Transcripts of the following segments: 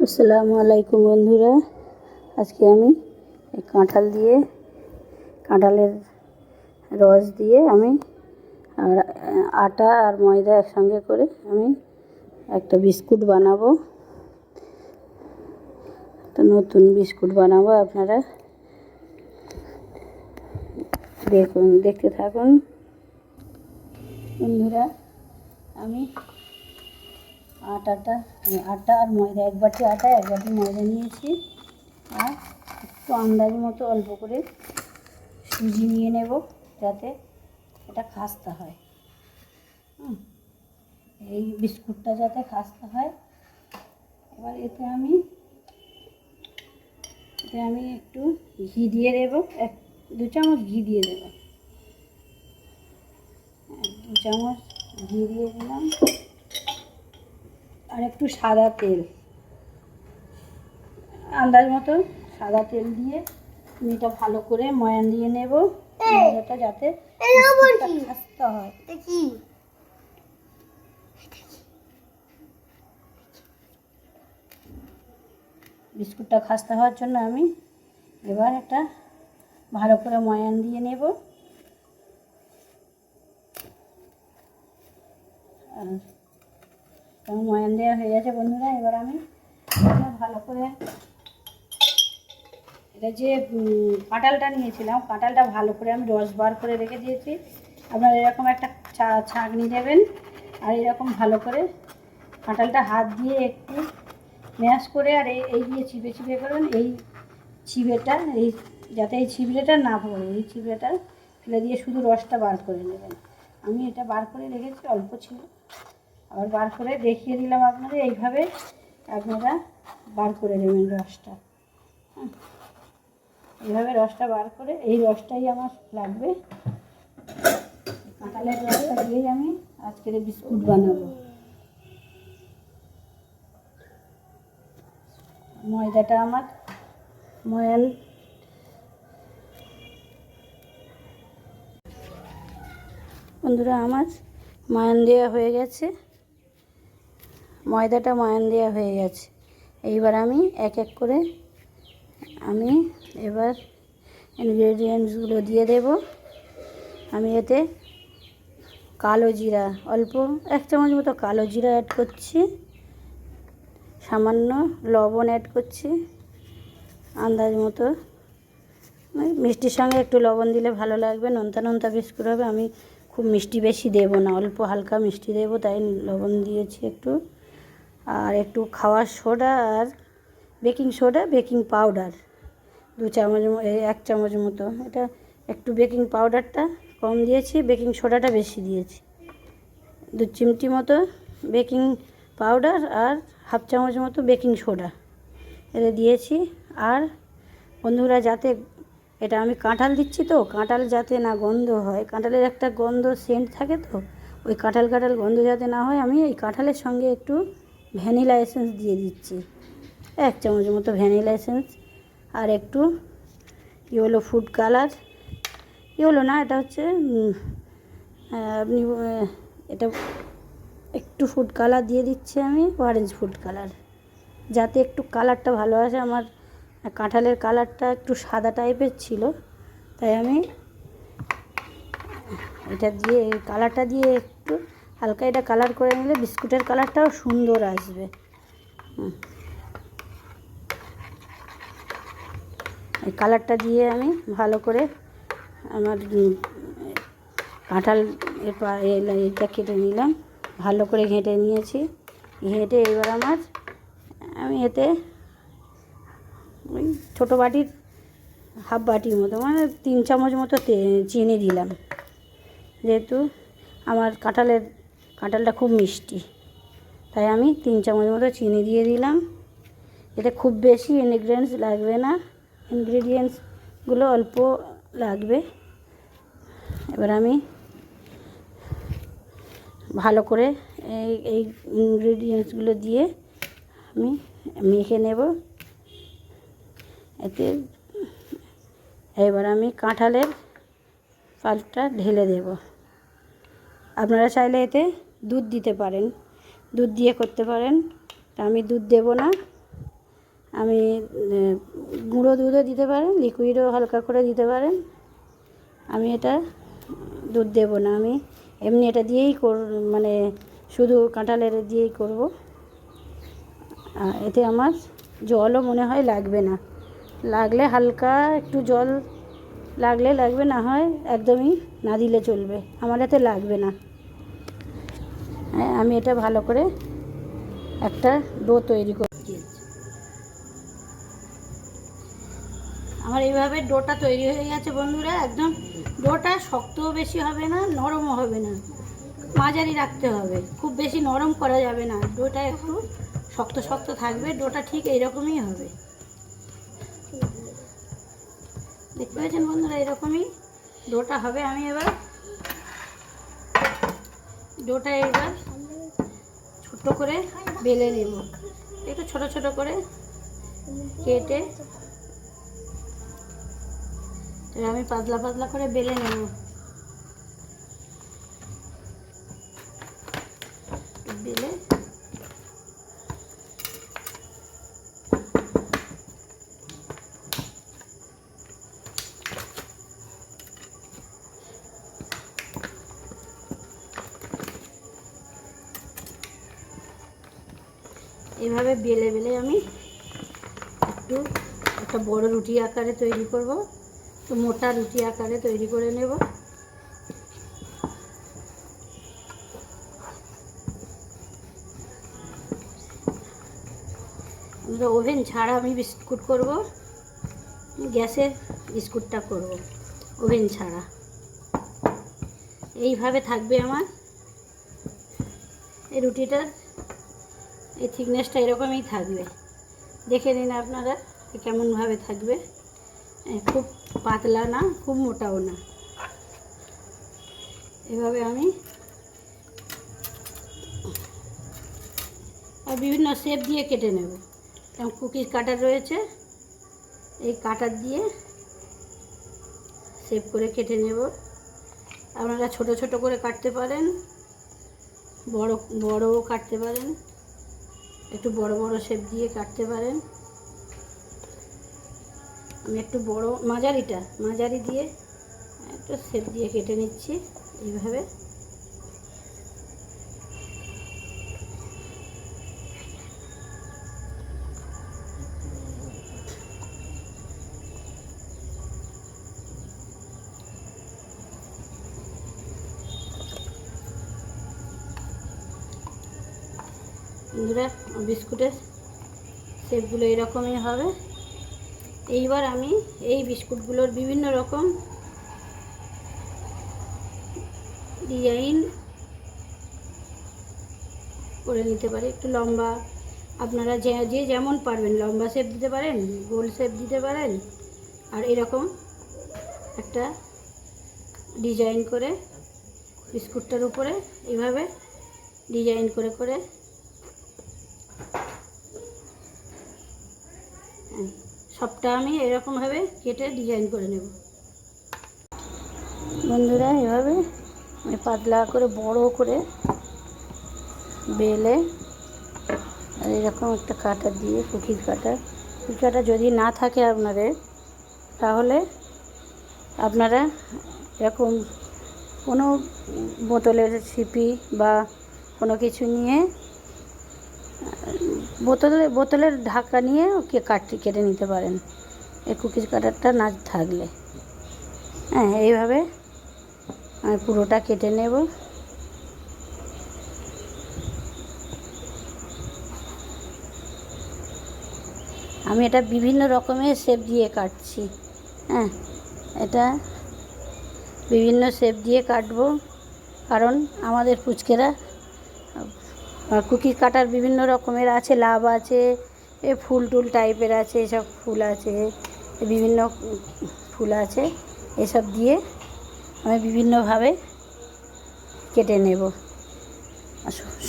আসসালামু আলাইকুম বন্ধুরা। আজকে আমি কাঁঠাল দিয়ে, কাঁঠালের রস দিয়ে আমি আর, আটা আর ময়দা একসঙ্গে করে আমি একটা বিস্কুট বানাবো। একটা নতুন বিস্কুট বানাবো আপনারা। দেখুন, দেখতে থাকুন। বন্ধুরা, আমি আটাটা মানে আটা আর ময়দা, এক বাটি আটা, এক বাটি ময়দা নিয়েছি। আর একটু আন্দাজ মতো অল্প করে সুজি নিয়ে নেব, যাতে এটা খাস্তা হয়। এই বিস্কুটটা যাতে খাস্তা হয়। এবার এতে আমি এতে আমি একটু ঘি দিয়ে দেবো, এক, দু চামচ ঘি দিয়ে দেবো। এক দু চামচ ঘি দিয়ে দিলাম। আর একটু সাদা তেল। আন্দাজ মতো সাদা তেল দিয়ে আমি এটা ভালো করে ময়ান দিয়ে নেব। ময়দাটা যাতে খাস্তা হয়। বিস্কুটটা খাস্তা হওয়ার জন্য আমি এবার একটা ভালো করে ময়ান দিয়ে নেব। আর আমার ময়ান দেওয়া হয়ে গেছে বন্ধুরা এবার আমি ভালো করে এটা যে উম, কাঁঠালটা নিয়েছিলাম কাঁঠালটা ভালো করে আমি রস বার করে রেখে দিয়েছি। আপনারা এরকম একটা ছাঁকনি দেবেন আর এরকম ভালো করে কাঁঠালটা হাত দিয়ে একটু ম্যাশ করে আর এই দিয়ে চিপে চিপে করবেন এই চিবেটা এই যাতে এই ছিবড়েটা না পড়ে এই ছিবড়েটা ফেলে দিয়ে শুধু রসটা বার করে নেবেন। আমি এটা বার করে রেখেছি অল্প ছিল। আবার বার করে দেখিয়ে দিলাম আপনাদের, এইভাবে আপনারা বার করে নেবেন রসটা। এইভাবে রসটা বার করে, এই রসটাই আমার লাগবে। কাঁঠালের রসটা দিয়েই আমি আজকের বিস্কুট বানাবো। ময়দাটা আমার ময়াল। বন্ধুরা, আমার ময়ান দেওয়া হয়ে গেছে। ময়দাটা ময়ান দেওয়া হয়ে গেছে। এইবার আমি এক এক করে আমি এবার ইনগ্রেডিয়েন্টসগুলো দিয়ে দেব। আমি এতে কালো জিরা, অল্প এক চামচ মতো কালো জিরা অ্যাড করছি। সামান্য লবণ অ্যাড করছি। আন্দাজ মতো মিষ্টির সঙ্গে একটু লবণ দিলে ভালো লাগবে। নোনতা নোনতা বিস্কুট হবে। আমি খুব মিষ্টি বেশি দেব না, অল্প হালকা মিষ্টি দেব, তাই লবণ দিয়েছি একটু। আর একটু খাওয়ার সোডা আর বেকিং সোডা, বেকিং পাউডার। দু চামচ এক চামচ মতো। এটা একটু বেকিং পাউডারটা কম দিয়েছি, বেকিং সোডাটা বেশি দিয়েছি। দু চিমটি মতো বেকিং পাউডার আর হাফ চামচ মতো বেকিং সোডা এটা দিয়েছি। আর বন্ধুরা, যাতে এটা আমি কাঁঠাল দিচ্ছি তো, কাঁঠাল যাতে না গন্ধ হয়, কাঁঠালের একটা গন্ধ সেন্ট থাকে তো, ওই কাঁঠাল কাঁঠাল গন্ধ যাতে না হয়, আমি এই কাঁঠালের সঙ্গে একটু ভ্যানিলা এসেন্স দিয়ে দিচ্ছি। এক চামচ মতো ভ্যানিলা এসেন্স আর একটু ইয়েলো ফুড কালার। ইয়েলো না, এটা হচ্ছে আপনি এটা একটু ফুড কালার দিয়ে দিচ্ছি আমি অরেঞ্জ ফুড কালার। যাতে একটু কালারটা ভালো আসে, আমার কাঁঠালের কালারটা একটু সাদা টাইপের ছিল, তাই আমি এটা দিয়ে কালারটা দিয়ে একটু হালকা এটা কালার করে নিলে বিস্কুটের কালারটাও সুন্দর আসবে। এই কালারটা দিয়ে আমি ভালো করে আমার কাঁঠাল এটা কেটে নিলাম। ভালো করে ঘেঁটে নিয়েছি। ঘেঁটে এবার আমার, আমি এতে ওই ছোটো বাটির হাফ বাটির মতো মানে তিন চামচ মতো চিনি দিলাম। যেহেতু আমার কাঁঠালের কাঁঠালটা খুব মিষ্টি। তাই আমি তিন চামচ মতো চিনি দিয়ে দিলাম। এতে খুব বেশি ইনগ্রিডিয়েন্টস লাগবে না। ইনগ্রিডিয়েন্টসগুলো অল্প লাগবে। এবার আমি ভালো করে এই এই ইনগ্রিডিয়েন্টসগুলো দিয়ে আমি মেখে নেব। এতে এবার আমি কাঁঠালের পাল্পটা ঢেলে দেব। আপনারা চাইলে এতে দুধ দিতে পারেন। দুধ দিয়ে করতে পারেন। তা আমি দুধ দেব না। আমি গুঁড়ো দুধও দিতে পারেন লিকুইডও হালকা করে দিতে পারেন। আমি এটা দুধ দেব না। আমি এমনি এটা দিয়েই কর মানে শুধু কাঁঠালের দিয়েই করব। এতে আমার জলও মনে হয় লাগবে না। লাগলে হালকা একটু জল লাগলে লাগবে, না হয় একদমই না দিলে চলবে। আমার এতে লাগবে না। আমি এটা ভালো করে একটা ডো তৈরি করছি আমার এইভাবে ডোটা তৈরি হয়ে গেছে বন্ধুরা, একদম ডোটা শক্তও বেশি হবে না, নরমও হবে না। মাঝারি রাখতে হবে, খুব বেশি নরম করা যাবে না। ডোটা একটু শক্ত শক্ত থাকবে, ডোটা ঠিক এইরকমই হবে। দেখতে পেয়েছেন বন্ধুরা এরকমই ডোটা হবে। আমি এবার ডোটা এবার ছোট করে বেলে নেব। একটু ছোট ছোট করে কেটে আমি পাতলা পাতলা করে বেলে নেব। বেলে এভাবে বেলে বেলে আমি একটু একটা বড় রুটি আকারে তৈরি করব। তো মোটা রুটি আকারে তৈরি করে নেব। আমরা ওভেন ছাড়া আমি বিস্কুট করব। গ্যাসের বিস্কুটটা করব, ওভেন ছাড়া। এইভাবে থাকবে আমার। এই রুটিটার এই থিকনেসটা এরকমই থাকবে। দেখে নিন আপনারা কেমনভাবে থাকবে। খুব পাতলা না, খুব মোটাও না। এভাবে আমি আর বিভিন্ন শেপ দিয়ে কেটে নেব। যেমন কুকিজ কাটার রয়েছে, এই কাটার দিয়ে শেপ করে কেটে নেব। আপনারা ছোট ছোট করে কাটতে পারেন, বড়, বড়ও কাটতে পারেন। একটু বড় বড় শেপ দিয়ে কাটতে পারেন। আমি একটু বড় মাঝারিটা, মাঝারি দিয়ে একটু শেপ দিয়ে কেটে নিচ্ছি এইভাবে। বন্ধুরা বিস্কুটের শেপগুলো এরকমই হবে। এইবার আমি এই বিস্কুটগুলোর বিভিন্ন রকম ডিজাইন করে নিতে পারি। একটু লম্বা, আপনারা যে যে যেমন পারবেন, লম্বা শেপ দিতে পারেন, গোল শেপ দিতে পারেন, আর এরকম একটা ডিজাইন করে বিস্কুটটার উপরে এইভাবে ডিজাইন করে করে সবটা আমি এরকমভাবে কেটে ডিজাইন করে নেব। বন্ধুরা, এভাবে পাতলা করে, বড় করে বেলে আর এরকম একটা কাটা দিয়ে কুকির কাটা। কাটা যদি না থাকে আপনাদের, তাহলে আপনারা এরকম কোনো বোতলের সিপি বা কোনো কিছু নিয়ে বোতলে, বোতলের ঢাকা নিয়ে ওকে কাটি কেটে নিতে পারেন। এই কুকিজ কাটারটা না থাকলে। হ্যাঁ এইভাবে আমি পুরোটা কেটে নেব। আমি এটা বিভিন্ন রকমের শেপ দিয়ে কাটছি। হ্যাঁ এটা বিভিন্ন শেপ দিয়ে কাটবো। কারণ আমাদের পুচকেরা কুকি কাটার বিভিন্ন রকমের আছে, লাভ আছে, এ ফুল টুল টাইপের আছে, এসব ফুল আছে বিভিন্ন ফুল আছে, এসব দিয়ে আমি বিভিন্নভাবে কেটে নেব।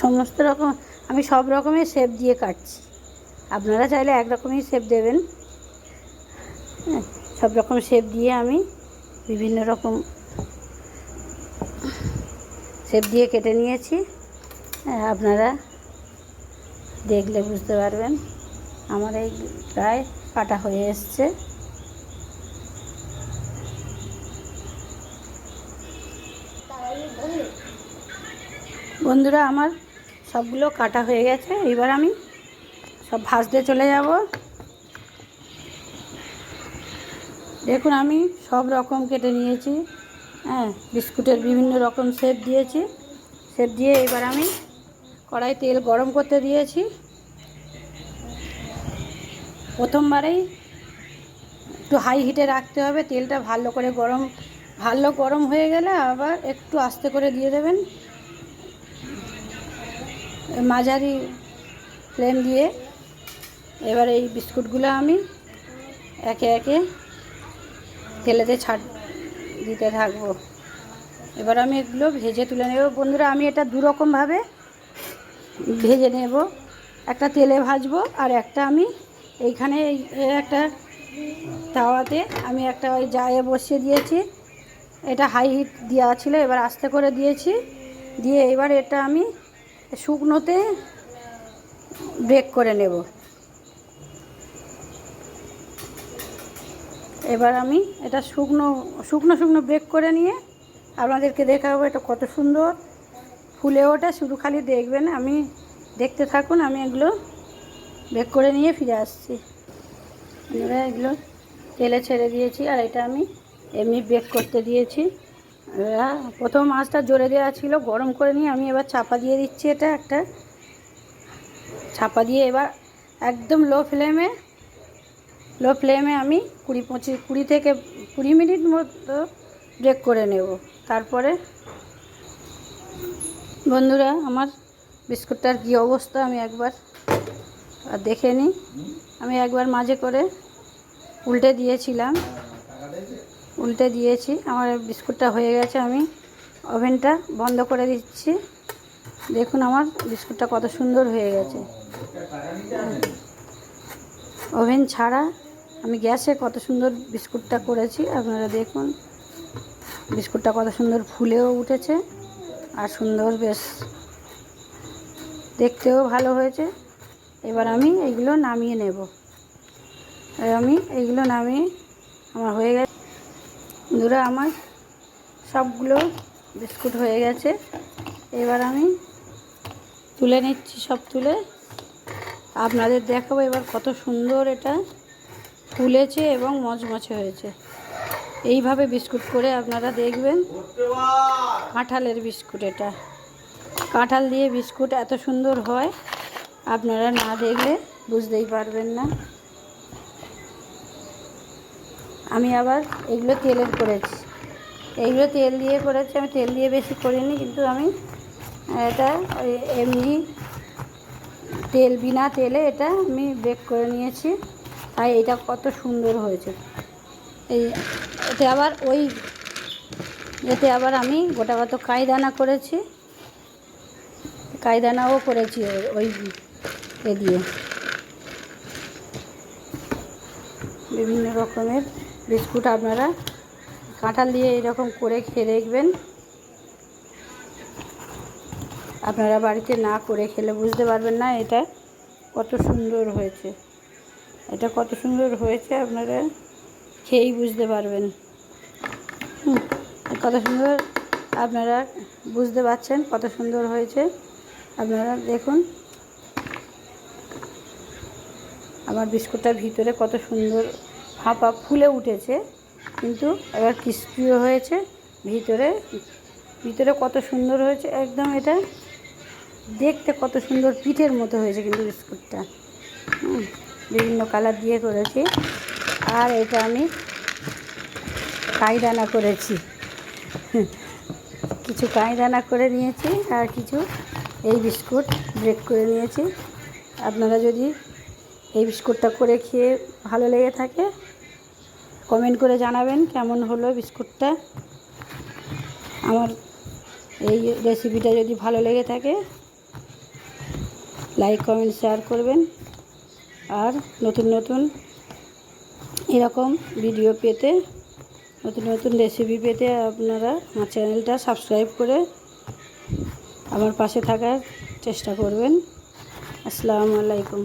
সমস্ত রকম, আমি সব রকমের শেপ দিয়ে কাটছি। আপনারা চাইলে এক রকমই শেপ দেবেন। হ্যাঁ সব রকম শেপ দিয়ে আমি বিভিন্ন রকম শেপ দিয়ে কেটে নিয়েছি। আপনারা দেখলে বুঝতে পারবেন। আমার এই প্রায় কাটা হয়ে এসছে। বন্ধুরা, আমার সবগুলো কাটা হয়ে গেছে। এবার আমি সব ভাজতে চলে যাব। দেখুন, আমি সব রকম কেটে নিয়েছি। হ্যাঁ বিস্কুটের বিভিন্ন রকম শেপ দিয়েছি। শেপ দিয়ে এবার আমি কড়াই তেল গরম করতে দিয়েছি। প্রথমবারেই একটু হাই হিটে রাখতে হবে, তেলটা ভালো করে গরম, ভালো গরম হয়ে গেলে আবার একটু আস্তে করে দিয়ে দেবেন। মাঝারি ফ্লেম দিয়ে এবার এই বিস্কুটগুলো আমি একে একে তেলেতে ছাড় দিতে থাকব। এবার আমি এগুলো ভেজে তুলে নেব। বন্ধুরা, আমি এটা দুরকমভাবে ভেজে নেব। একটা তেলে ভাজবো আর একটা আমি এইখানে এই এই একটা তাওয়াতে আমি একটা ওই জায়ে বসিয়ে দিয়েছি। এটা হাই হিট দেওয়া ছিল, এবার আস্তে করে দিয়েছি। দিয়ে এবার এটা আমি শুকনোতে ব্রেক করে নেব। এবার আমি এটা শুকনো শুকনো শুকনো ব্রেক করে নিয়ে আপনাদেরকে দেখাবো এটা কত সুন্দর। ফুলে ওঠে, শুধু খালি দেখবেন, আমি দেখতে থাকুন, আমি এগুলো বেক করে নিয়ে ফিরে আসছি। আমরা এগুলো তেলে ছেড়ে দিয়েছি, আর এটা আমি এমনি বেক করতে দিয়েছি। এবার প্রথম মাছটা জোরে দেওয়া ছিল, গরম করে নিয়ে আমি এবার চাপা দিয়ে দিচ্ছি এটা একটা। চাপা দিয়ে এবার একদম লো ফ্লেমে লো ফ্লেমে আমি কুড়ি পঁচিশ, কুড়ি থেকে কুড়ি মিনিট মতো ব্রেক করে নেব। তারপরে বন্ধুরা, আমার বিস্কুটটার কী অবস্থা? আমি একবার আর দেখে নিই। আমি একবার মাঝে করে উল্টে দিয়েছিলাম। উল্টে দিয়েছি। আমার বিস্কুটটা হয়ে গেছে। আমি ওভেনটা বন্ধ করে দিচ্ছি। দেখুন আমার বিস্কুটটা কত সুন্দর হয়ে গেছে। ওভেন ছাড়া আমি গ্যাসে কত সুন্দর বিস্কুটটা করেছি। আপনারা দেখুন, বিস্কুটটা কত সুন্দর ফুলেও উঠেছে। আর সুন্দর, বেশ। দেখতেও ভালো হয়েছে। এবার আমি এইগুলো নামিয়ে নেব। আমি এইগুলো নামিয়ে আমার হয়ে গেছে। বন্ধুরা, আমার সবগুলো বিস্কুট হয়ে গেছে। এবার আমি তুলে নিচ্ছি সব তুলে। আপনাদের দেখাবো এবার কত সুন্দর এটা ফুলেছে এবং মচমচে হয়েছে। এইভাবে বিস্কুট করে আপনারা দেখবেন। কাঁঠালের বিস্কুট এটা। কাঁঠাল দিয়ে বিস্কুট এত সুন্দর হয়, আপনারা না দেখলে বুঝতেই পারবেন না। আমি আবার এগুলো তেলের করেছি। এইগুলো তেল দিয়ে করেছি, আমি তেল দিয়ে বেশি করিনি, কিন্তু আমি এটা ওই এমনি তেল, বিনা তেলে এটা আমি বেক করে নিয়েছি। তাই এটা কত সুন্দর হয়েছে। এই এতে আবার ওই এতে আবার আমি গোটা কত কায়দানা করেছি, কায়দানাও করেছি ওই- এ দিয়ে। বিভিন্ন রকমের বিস্কুট আপনারা কাঁঠাল দিয়ে এরকম করে খেয়ে দেখবেন। আপনারা বাড়িতে না করে খেলে বুঝতে পারবেন না এটা কত সুন্দর হয়েছে। এটা কত সুন্দর হয়েছে আপনারা খেয়েই বুঝতে পারবেন। কত সুন্দর আপনারা বুঝতে পারছেন কত সুন্দর হয়েছে। আপনারা দেখুন, আমার বিস্কুটটা ভিতরে কত সুন্দর ফাঁপা ফুলে উঠেছে, কিন্তু এবার ক্রিস্পিও হয়েছে, ভিতরে ভিতরে কত সুন্দর হয়েছে, একদম এটা দেখতে কত সুন্দর পিঠের মতো হয়েছে কিন্তু বিস্কুটটা। বিভিন্ন কালার দিয়ে করেছি। আর এটা আমি কাইদানা করেছি। কিছু কাইদানা করে নিয়েছি আর কিছু এই বিস্কুট ব্রেক করে নিয়েছি। আপনারা যদি এই বিস্কুটটা করে খেয়ে ভালো লেগে থাকে কমেন্ট করে জানাবেন কেমন হলো বিস্কুটটা। আমার এই রেসিপিটা যদি ভালো লেগে থাকে লাইক কমেন্ট শেয়ার করবেন। আর নতুন নতুন এরকম ভিডিও পেতে নতুন নতুন রেসিপি পেতে আপনারা আমার চ্যানেলটা সাবস্ক্রাইব করে আমার পাশে থাকার চেষ্টা করবেন। আসসালামু আলাইকুম।